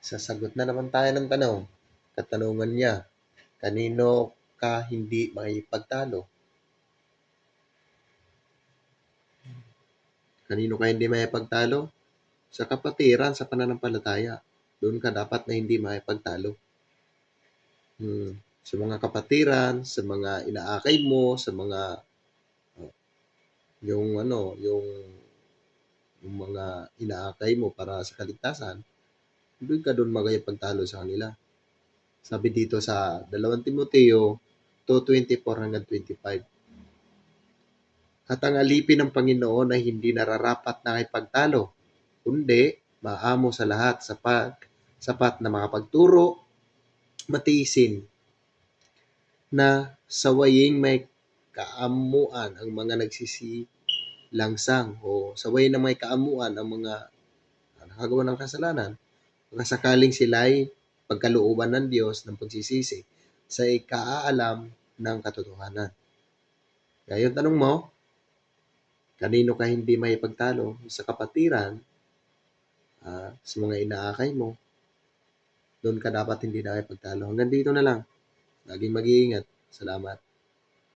Sasagot na naman tayo ng tanong. Katanungan niya, kanino ka hindi makipagtalo? Kanino ka hindi makipagtalo? Sa kapatiran, sa pananampalataya. Doon ka dapat na hindi makipagtalo. Hmm. Sa mga kapatiran, sa mga inaakay mo, sa mga oh, yung ano, yung yung mga inaakay mo para sa kaligtasan, doon ka doon magayapagtalo sa kanila. Sabi dito sa 2 Timoteo 2.24 hanggang 25. At ang alipin ng Panginoon ay hindi nararapat na ipagtalo, kundi maamo sa lahat sapat, sapat na makapagturo, matiisin, na sawaying may kaamuan ang mga nagsisilangsang o saway na may kaamuan ang mga nakagawa ng kasalanan sakaling sila'y pagkalooban ng Diyos ng pagsisisi sa ikaaalam ng katotohanan. Kaya yung tanong mo, kanino ka hindi may pagtalo sa kapatiran, ah, sa mga inaakay mo, doon ka dapat hindi na pagtalo. Hanggang dito na lang. Laging mag-iingat. Salamat.